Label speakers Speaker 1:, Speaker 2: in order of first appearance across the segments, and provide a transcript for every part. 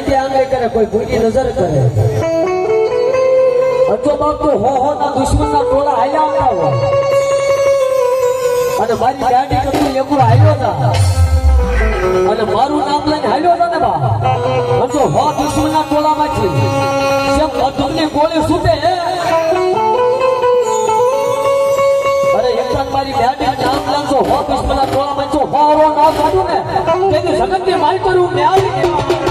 Speaker 1: કોઈ આંગે કરે કોઈ ભૂલી નજર કરે અચો બાપ હો હો ના દુશ્મન ના ટોળા હાલ્યા આવતા હોય અને મારી ગાડી કરતું એકું હાલ્યો હતા અને મારું નામ લઈને હાલ્યો હતા ને બા અચો હો દુશ્મન ના ટોળા માંથી જેમ બંદૂકની ગોળી છૂટે અરે એક વાર મારી ગાડી નામ લાગશો હો દુશ્મન ના ટોળા માંથી હો હો ના કાઢું ને તેની સગતની માલ કરું મેં આવી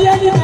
Speaker 1: મારી કડિયાની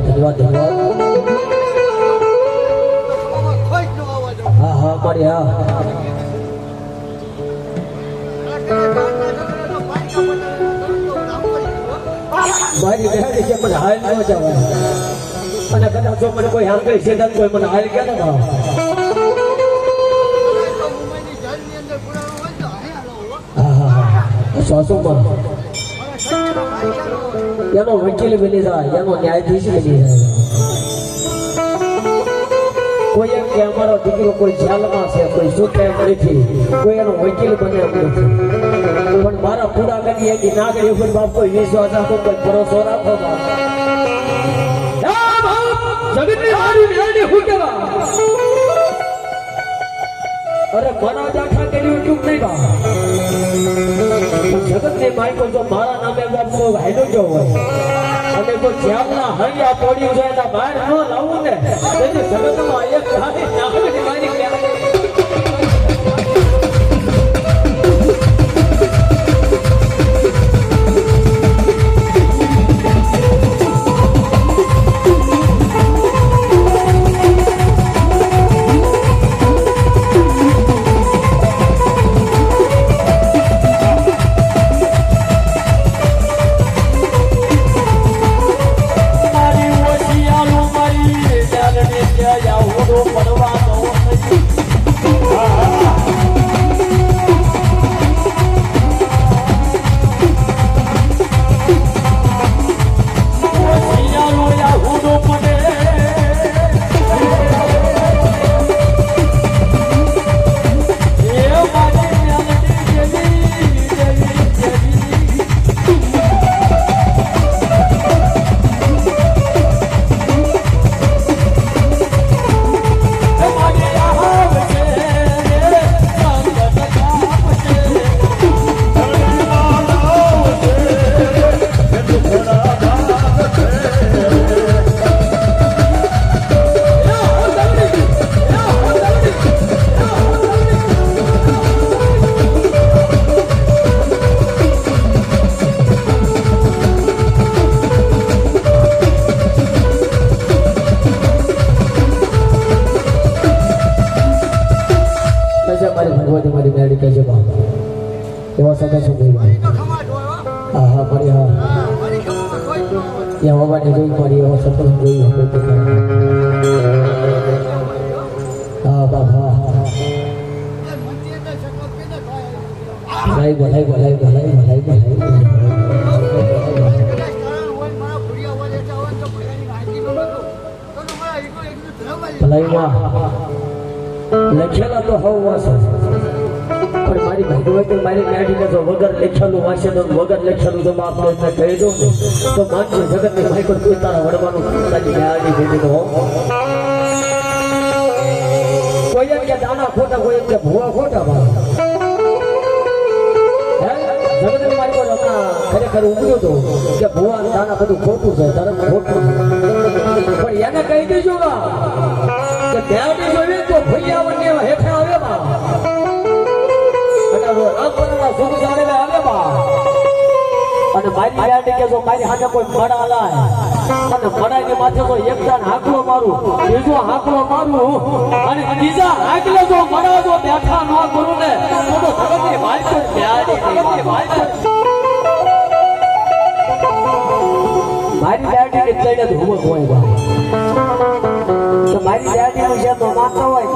Speaker 1: તરત તો
Speaker 2: હા
Speaker 1: હા
Speaker 2: દીધું, હા
Speaker 1: મારી મેળી છે મને હાલ ન જવાય અને કદાચ જો મને કોઈ હાંકળી છે કોઈ મને હાલ કે ના
Speaker 2: હા
Speaker 1: સાસુમાં એનો વકીલ બની જાય એનો ન્યાયાધીશ બની જાય કોઈ એમ કે અમારો દીકરો કોઈ જેલમાં છે કોઈ સુખે નથી કોઈ એનો વકીલ બને પણ મારા પૂરા કરી એની નાગરી ઉપર બાપ કોઈ વિશ્વાસ રાખો કોઈ ભરોસો રાખો અરે મારા જાખા કર્યું એટલું નહીં બા જગતની માઇકો જો મારા નામે બાપનો હાલ્યો જો હોય. અને કોઈ જ્યાંના હરિયા પડ્યું છે એના બહાર ન લાવું ને. તેથી જગતમાં એક નાની નાની મારી લેતા જોઈ પડી એવો
Speaker 2: માહિતી જોયું નહોતો. તો તો મારા એકલો એકલું ધર્મ જ.
Speaker 1: ભલાઈમાં લખેલા તો હવ વાંચો પણ મારી ભાગવત મારી ગાડીને જો વગર લખેલું વાંચે તો વગર લખેલું જો માફ ને કહી દઉં. તો માનશે જગતની ભાઈ કોઈ તારા વડવાનું તારી ગાડી ભેગી તો કોઈ કે દાણા ખોટા કોઈ કે ભૂવા ખોટા ભાવ. ખરેખર ઉમર્યું હતું કે ભૂવા દાણા બધું ખોટું છે તરત ખોટું પણ એને કહી દેજો કે ત્યાં જોઈએ તો ભૈયા હેઠે આવે સુખ જાણે આવે બા અને મારી બેવડી કે જો મારી હાથે કોઈ મડા લાય, અને મડાની માથે તો એક જણ હાકલો મારું, બીજો હાકલો મારું, અને બીજા હાકલે જો મડા જો બેઠા ન કરું ને તો જગતની વાત જગતની વાત મારી દાદી કે ચડે ધુમક હોય મારી દાદી નું જે તો માનતો હોય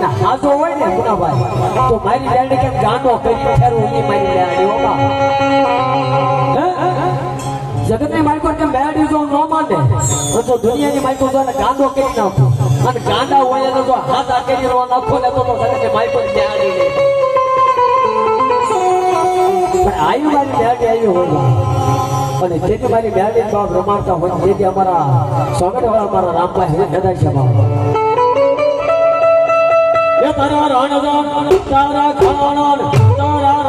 Speaker 1: અને હાજો હોય ને ગુનાભાઈ તો મારી ડેડી કેમ ગાંડો કરી ફેરવું ની મારી ડેડી ઓબા જગતની મારી કેમ બે જો ન માને? તો જો દુનિયાની તો ને ગાંડો કરી નાખો. અને ગાંડા હોય એને જો હાથ આ કરી નો નાખો ને તો તો જગતની મારી પર બેડી લે પણ આયુ મારી બેડી આયુ હોય. અને મારી બેડી બાપ હોય જેથી અમારા સ્વાગત વાળા અમારા રામભાઈ હે ગદા છે તારા રાણ તારા ખાણ તારા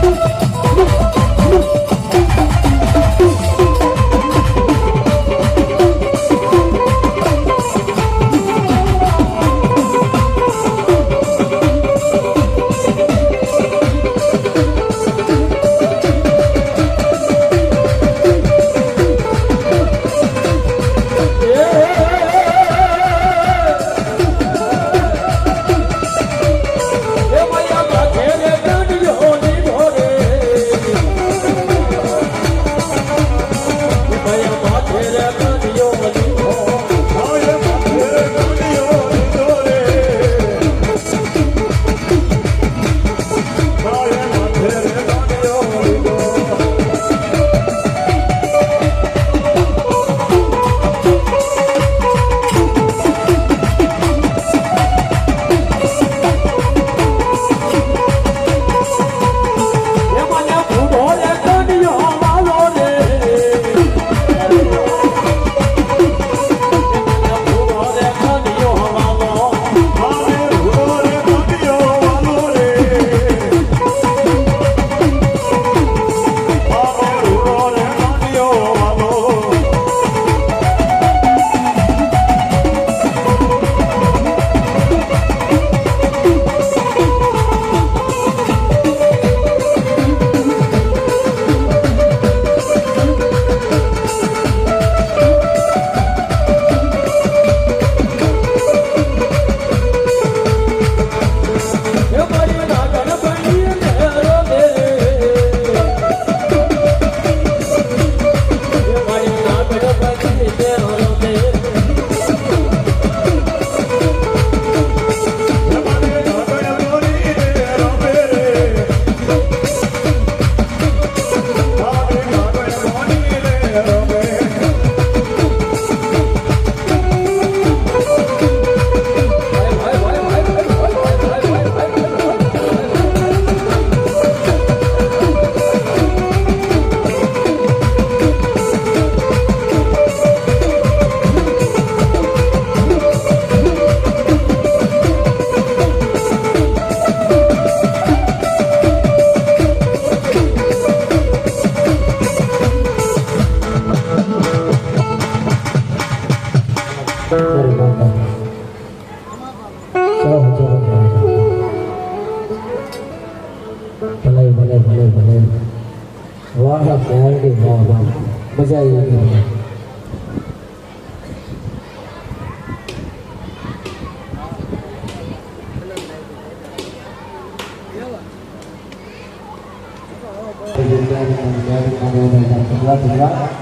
Speaker 1: Thank you. મજા આવી ગઈ
Speaker 3: કેવા?